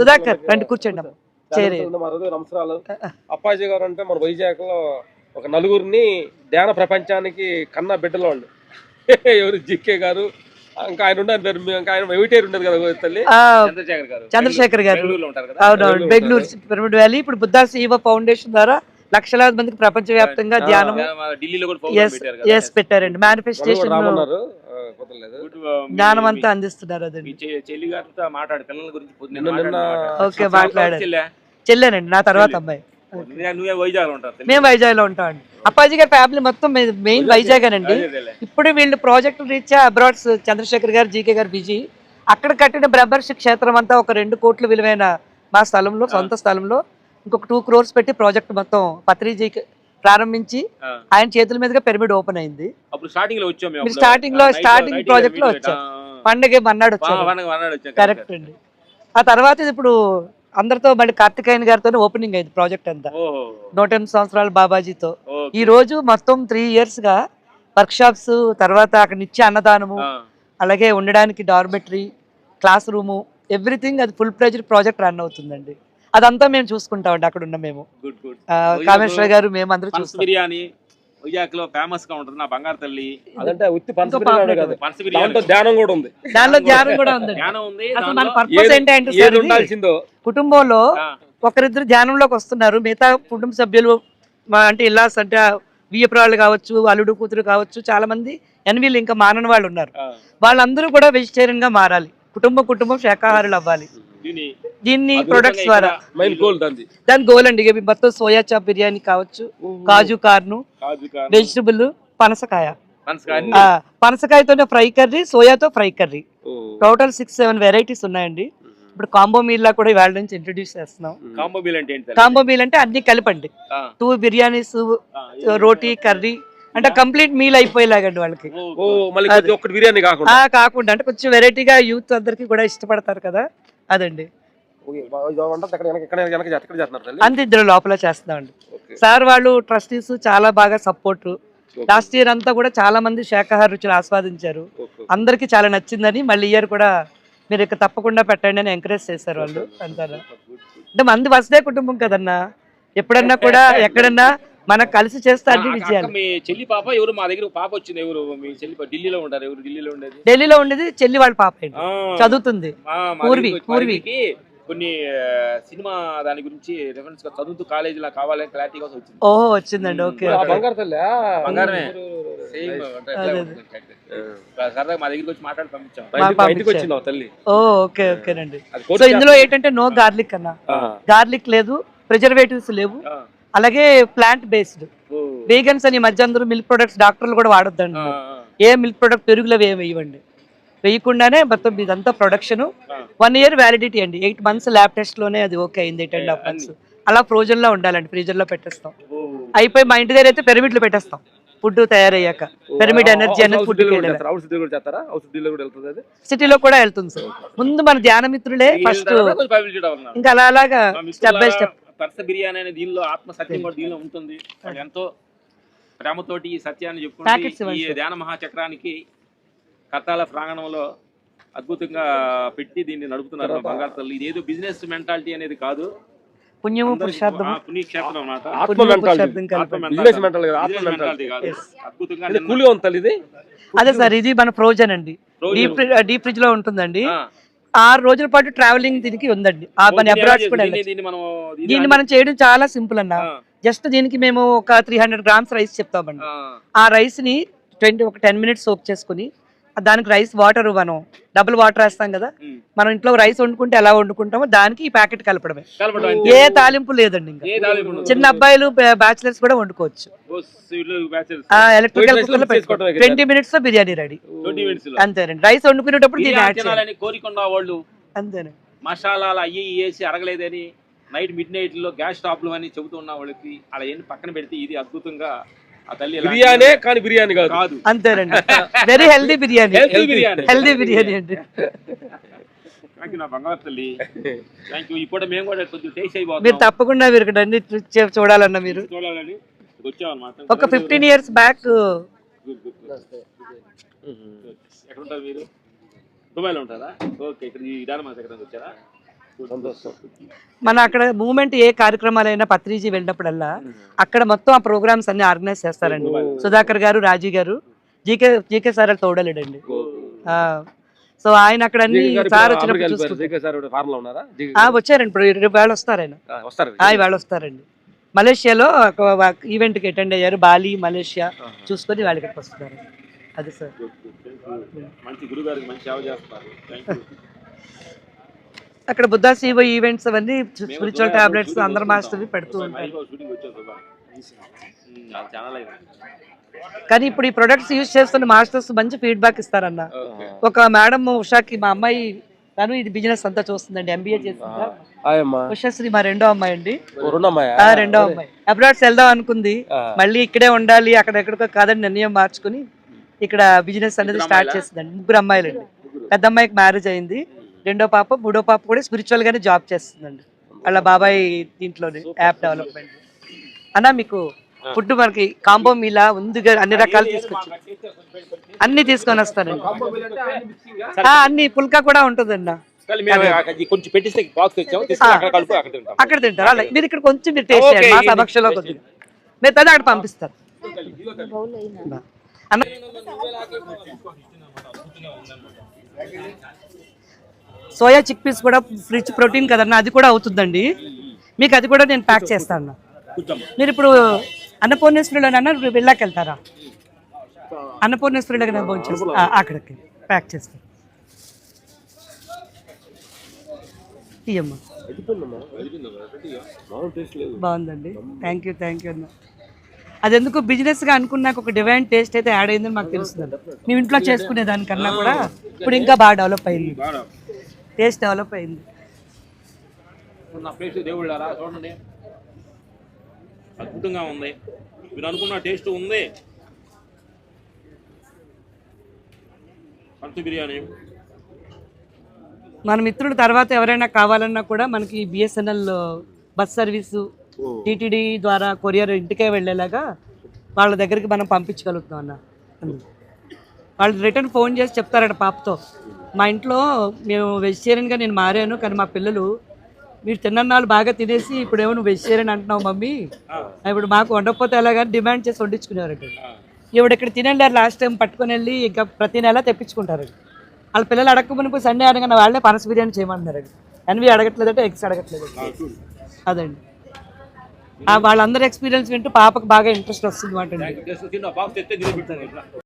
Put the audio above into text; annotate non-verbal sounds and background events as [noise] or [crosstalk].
సుధాకర్ రండి కూర్చోండి నమస్కారాలు. అప్పాజీ గారు అంటే మన వైజాగ్లో ఒక నలుగురిని ధ్యాన ప్రపంచానికి కన్న బిడ్డలు వాళ్ళు. [laughs] ఎవరు జిక్కే గారు ఇంకా ఆయన ఉన్నారు ఇంకా ఆయన వెయిటేర్ ఉండదు కదా తల్లి. చంద్రశేఖర్ గారు. చంద్రశేఖర్ గారు. బెంగళూరులో ఉంటారు కదా. అవునవును బెంగళూరు పిరమిడ్ వ్యాలీ. ఇప్పుడు బుద్ధా శివ ఫౌండేషన్ ద్వారా లక్షలాది మందికి ప్రపంచవ్యాప్తంగా ఆ, ధ్యానం ఎస్ పెట్టారండి. మేనిఫెస్టేషన్ జ్ఞానం అంతా అందిస్తున్నారు అదండి. చె- చెల్లి గారితో మాట్లాడు. పిల్లల గురించి పొద్దున్న నిన్న- నిన్న- మాట్లాడు, ఓకే. మాట్లాడారు. చెల్లేనండి నా తర్వాత అమ్మాయి. మేము వైజాగ్లో ఉంటామండి. అప్పాజీ గారి ఫ్యామిలీ మొత్తం మెయిన్ వైజాగ్. అండి. ఇప్పుడు వీళ్ళు ప్రాజెక్టు రీత్యా అబ్రాడ్ చంద్రశేఖర్ గారు జీకే గారు బిజీ అక్కడ కట్టిన బ్రహ్మర్షి క్షేత్రం అంతా ఒక రెండు కోట్ల విలువైన మా స్థలంలో సొంత స్థలంలో. ఇంకొక టూ క్రోర్స్ పెట్టి ప్రాజెక్ట్ మొత్తం పత్రిజీకి ప్రారంభించి. ఆయన చేతుల మీదుగా పిరమిడ్ ఓపెన్ అయింది. స్టార్టింగ్లో వచ్చాం starting లో night project లో. ఆ, పండగ మన్నాడు వచ్చాం కరెక్ట్ అండి. ఆ తర్వాత ఇది ఇప్పుడు అందరితో మళ్ళీ కార్తికేయన్ గారితో ఓపెనింగ్ అయింది ప్రాజెక్ట్ అంతా. నూట ఎనిమిది సంవత్సరాల బాబాజీతో. ఈ రోజు మొత్తం త్రీ ఇయర్స్గా వర్క్ షాప్స్ తర్వాత అక్కడ నిత్య అన్నదానము అలాగే ఉండడానికి డార్మెటరీ క్లాస్ రూము ఎవ్రీథింగ్ అది ఫుల్ ప్రెజర్ ప్రాజెక్ట్ రన్ అవుతుందండి. అదంతా మేము చూసుకుంటామండి అక్కడ ఉన్న మేము. Good good. ఆ, కామేశ్వర గారు మేము అందరూ పనస చూస్తాం బిర్యానీ వైజాగ్లో ఫేమస్గా ఉంటుంది నా బంగారు తల్లి. అదంటే ఉత్తి పంచ ఇంకో బిర్యానీ పాపలేట్ కాదు. పనస బిర్యానీ. దాంట్లో ధ్యానం కూడా ఉంది. దానిలో ధ్యానం కూడా ఉందండి. జ్ఞానం ఉంది. అసలు మన దాంట్లో. పర్పస్ ఏంటి అంటే సార్ ఏది ఇది ఉండాల్సిందో. కుటుంబంలో ఆ, ఒకరిద్దరు ధ్యానంలోకి వస్తున్నారు. మిగతా కుటుంబ సభ్యులు మా అంటే ఇల్లాస్ అంటే వియ్యపురాళ్ళు కావచ్చు అల్లుడు కూతురు కావచ్చు చాలా మంది ఎన్వీలు ఇంకా మానని వాళ్ళు ఉన్నారు. ఆ, వాళ్ళందరూ కూడా వెజిటేరియన్గా మారాలి. కుటుంబం కుటుంబం శాకాహారులు అవ్వాలి. దీని దీన్ని ప్రొడక్ట్స్ ద్వారా. దాని గోల్ అండి ఇక మొత్తం సోయా చాప్ బిర్యానీ కావచ్చు కాజు కార్ను వెజిటబుల్ పనసకాయ. పనసకాయతోనే fry curry సోయాతో fry curry. Total six seven varieties ఉన్నాయండి. ఇప్పుడు కాంబో మీల్ లా కూడా ఇవాళ నుంచి ఇంట్రడ్యూస్ చేస్తున్నాం. కాంబో బిల్ అంటే? కాంబో మీల్ అంటే అన్ని కలిపండి. Two biryanis roti curry. అంటే కంప్లీట్ మీల్ అయిపోయేలాగండి వాళ్ళకి. కాకుండా. అంటే కొంచెం వెరైటీగా యూత్ అందరికి కూడా ఇష్టపడతారు కదా. అదండి. అంత ఇద్దరు లోపల ఓకే. సార్ వాళ్ళు ట్రస్టీస్ చాలా బాగా సపోర్ట్ లాస్ట్ ఇయర్ అంతా కూడా చాలా మంది శాకాహార రుచులు ఆస్వాదించారు. అందరికి చాలా నచ్చిందని మళ్ళీ ఇయర్ కూడా మీరు ఇక తప్పకుండా పెట్టండి అని ఎంకరేజ్ చేశారు వాళ్ళు. అంటారా అంటే మంది వసదే కుటుంబం కదన్నా. ఎప్పుడన్నా కూడా ఎక్కడన్నా మనం కలిసి చేస్తే అన్ని అక్క- విజయాలు. అక్క మీ చెల్లి పాప ఎవరు మా దగ్గర పాప వచ్చింది ఎవరు మీ చెల్లి పాప ఢిల్లీలో ఉంటారు ఎవరు ఢిల్లీలో ఉండేది? ఢిల్లీలో ఉండేది చెల్లి వాళ్ళ పాప చదువుతుంది. పూర్వి, దగ్గరికి కొన్ని సినిమా దాని గురించి రెఫరెన్స్గా చదువుతూ కాలేజీ లా కావాలని క్లారిటీ కోసం వచ్చింది. ఓహో వచ్చిందండి. ఓకే బంగారు తల్లి బంగారమే. సేమ్ అదే, సరదాగా మా దగ్గరికి వచ్చి మాట్లాడి పంపించాం. మా ఇంటికి వచ్చింది తల్లి. ఓ ఓకే ఓకేనండి. అది సో ఇందులో ఏంటంటే నో గార్లిక్ అన్న. గార్లిక్ లేదు ప్రిజర్వేటివ్స్ లేవు. అలాగే ప్లాంట్ బేస్డ్ వేగన్స్ అని మధ్య అందరూ మిల్క్ ప్రొడక్ట్స్ డాక్టర్లు కూడా వాడొద్దండి. ఏ మిల్క్ ప్రొడక్ట్ పెరుగులో ఏమి వేయవండి వేయకుండానే మొత్తం ఇదంతా ప్రొడక్షన్. వన్ ఇయర్ వ్యాలిడిటీ అండి. ఎయిట్ మంత్స్ ల్యాబ్ టెస్ట్లోనే అది ఓకే అయింది ఎయిట్ అండ్ హాఫ్ మంత్స్ అలా ఫ్రోజన్లో ఉండాలండి ఫ్రీజర్లో పెట్టేస్తాం. అయిపోయి మా ఇంటి దగ్గర అయితే పిరమిడ్లో పెట్టేస్తాం. ఫుడ్ తయారయ్యాక. పిరమిడ్ ఎనర్జీ అనేది ఫుడ్ సిటీలో కూడా వెళ్తుంది సార్ ముందు మన ధ్యాన మిత్రులే ఫస్ట్. ఇంకా అలా అలాగా స్టెప్ బై స్టెప్ పరస బిర్యానీ అనే దీనిలో కూడా ఉంటుంది. ఎంతో ప్రేమతోటి ఈ సత్యాన్ని చెప్పుకుంటే. ధ్యాన మహాచక్రానికి కర్తాల ప్రాంగణంలో అద్భుతంగా పెట్టి దీన్ని నడుపుతున్నారు మా బంగారు తల్లి. ఇది ఏదో బిజినెస్ మెంటాలిటీ అనేది కాదు. పుణ్యము పుణ్యక్షేత్రం అన్నమాట. అద్భుతంగా ఉంది ఇది అదే సార్ ఇది మన ఫ్రోజన్ అండి. డీప్ డీప్ ఫ్రిడ్జ్లో ఉంటుందండి. ఆ, ఆరు రోజుల పాటు ట్రావెలింగ్ దీనికి ఉందండి. మన దీన్ని అబ్రాడ్స్ కూడా మనం చేయడం చాలా సింపుల్ అన్న. జస్ట్ దీనికి మేము ఒక త్రీ హండ్రెడ్ గ్రామ్స్ రైస్ చెప్తామండి. ఆ, ఆ రైస్ని ట్వంటీ ఒక టెన్ మినిట్స్ సోక్ చేసుకుని దానికి రైస్ వాటర్ మనం డబుల్ వాటర్ వేస్తాం కదా. మనం ఇంట్లో రైస్ వండుకుంటే ఎలా వండుకుంటామో దానికి ఈ ప్యాకెట్ కలపడమే. ఏ తాలింపు లేదండి ఇంకా. చిన్న అబ్బాయిలు బ్యాచిలర్స్ కూడా వండుకోవచ్చు. ఎలక్ట్రికల్ కుక్కర్లో. ట్వంటీ మినిట్స్లో బిర్యానీ రెడీ 20 minutes లో. అంతేనండి. రైస్ వండుకునేటప్పుడు దీన్ని యాడ్ వాళ్ళు అంతేనండి. మసాలాలు అయ్యి వేసి అరగలేదని నైట్ మిడ్ నైట్లో గ్యాస్ స్టాప్లు అని చెబుతున్న వాళ్ళకి అలా ఏం పక్కన పెడితే ఇది అద్భుతంగా బిర్యానీ కానీ బిర్యానీ కాదు అంతేనండి very healthy biryani. Healthy biryani అండి మీరు తప్పకుండా మీరు ఇక్కడ అన్ని చూడాలన్న మీరు ఒక ఫిఫ్టీన్ ఇయర్స్ బ్యాక్. ఎక్కడ ఉంటారు మీరు దుబాయ్లో ఉంటారా ఓకే ఇక్కడ ఈ విధానం దగ్గర వచ్చారా మన అక్కడ మూమెంట్ ఏ కార్యక్రమాలైనా పత్రిజీ వెళ్ళినప్పుడల్లా అక్కడ మొత్తం ఆ ప్రోగ్రామ్స్ అన్ని ఆర్గనైజ్ చేస్తారండి. Sudhakar garu Raji garu GK GK sir తోడలేడండి. So ఆయన అక్కడ అన్ని సార్ వచ్చినప్పుడు. చూసుకుంటారు? వచ్చారండి. ఇప్పుడు రేపు వేళ వస్తారు ఆయన. ఇవాళ వస్తారండి. మలేషియాలో ఒక ఈవెంట్కి అటెండ్ అయ్యారు. బాలి మలేషియా చూసుకొని వాళ్ళు ఇక్కడికి వస్తున్నారు. అది సార్. మంచి గురువు గారికి మంచి సేవ యూ [laughs] అక్కడ బుద్ధా శివ ఈవెంట్స్ అవన్నీ స్పిరిచువల్ టాబ్లెట్స్ అందరు మాస్టర్ పెడుతూ ఉంటారు. కానీ ఇప్పుడు ఈ ప్రొడక్ట్స్ యూజ్ చేస్తున్న మాస్టర్స్ మంచి ఫీడ్బ్యాక్ ఇస్తారన్న. ఒక మేడం ఉషాకి మా అమ్మాయి తను ఇది బిజినెస్ అంతా చూస్తుందండి ఎంబీఏ చేసిందా ఉషాశ్రీ మా రెండో అమ్మాయి అండి. రెండు అమ్మాయా? ఆ, రెండో అమ్మాయి. అబ్రాడ్స్ వెళ్దాం అనుకుంది. మళ్ళీ ఇక్కడే ఉండాలి అక్కడ ఎక్కడికో కాదని నిర్ణయం మార్చుకుని ఇక్కడ బిజినెస్ అనేది స్టార్ట్ చేసిందండి. ముగ్గురు అమ్మాయిలు అండి పెద్ద అమ్మాయికి మ్యారేజ్ అయింది. రెండో పాప మూడో పాప కూడా స్పిరిచువల్ గానే జాబ్ చేస్తుందండి. వాళ్ళ బాబాయ్ దీంట్లోనే యాప్ డెవలప్మెంట్ అన్న మీకు ఫుడ్ మనకి కాంబో మీలా ముందుగా అన్ని రకాలు తీసుకొచ్చి అన్ని తీసుకొని వస్తానండి ఆ, అన్ని పుల్కా కూడా ఉంటుందన్న. కొంచెం అక్కడ తింటారు. అలా మీరు ఇక్కడ కొంచెం మీరు టేస్ట్ చేయండి మా సమక్షంలో కొద్దిగా మీరు పెద్ద అక్కడ పంపిస్తారు. అన్న. సోయా చిక్ పీస్ కూడా రిచ్ ప్రోటీన్ కదన్న అది కూడా అవుతుందండి. మీకు అది కూడా నేను ప్యాక్ చేస్తాను. మీరు ఇప్పుడు అన్నపూర్ణేశ్వరిలోనన్నా వెళ్ళాక వెళ్తారా అన్నపూర్ణేశ్వరిలో భోజనం అక్కడికి ప్యాక్ చేస్తాను. బాగుందండి. థ్యాంక్ యూ థ్యాంక్ యూ అన్న. అది ఎందుకు బిజినెస్గా అనుకున్నాక ఒక డివైన్ టేస్ట్ అయితే యాడ్ అయిందని మాకు తెలుస్తుంది. మేము ఇంట్లో చేసుకునే దానికన్నా కూడా ఇప్పుడు ఇంకా బాగా డెవలప్ అయింది. టేస్ట్ డెవలప్ అయింది. నా ప్లేస్ దేవుళ్ళారా చూడండి. అద్భుతంగా ఉంది. మీరు అనుకున్న టేస్ట్ ఉంది. పంచ బిర్యానీ. మన మిత్రుడు తర్వాత ఎవరైనా కావాలన్నా కూడా మనకి బిఎస్ఎన్ఎల్ బస్ సర్వీసు టీటీడీ ద్వారా కొరియర్ ఇంటికే వెళ్ళేలాగా వాళ్ళ దగ్గరికి మనం పంపించగలుగుతాం అన్న. వాళ్ళు రిటర్న్ ఫోన్ చేసి చెప్తారట పాపతో. మా ఇంట్లో మేము వెజిటేరియన్గా నేను మారాను కానీ మా పిల్లలు మీరు తిన్నన్నాళ్ళు బాగా తినేసి ఇప్పుడు ఏమో నువ్వు వెజిటేరియన్ అంటున్నావు మమ్మీ. ఇప్పుడు మాకు వండకపోతే ఎలాగని డిమాండ్ చేసి వండించుకునేవారట ఇవిడ ఇక్కడ తినండి లాస్ట్ టైం పట్టుకొని వెళ్ళి ఇంకా ప్రతి నెల తెప్పించుకుంటారు వాళ్ళ పిల్లలు అడగకపోయిన పోయి సండే అడగన వాళ్ళే పనస బిర్యానీ చేయమన్నారు ఎన్వి అడగట్లేదంటే ఎగ్స్ అడగట్లేదు అదండి. వాళ్ళందరి ఎక్స్పీరియన్స్ వింటూ పాపకు బాగా ఇంట్రెస్ట్ వస్తుంది మాట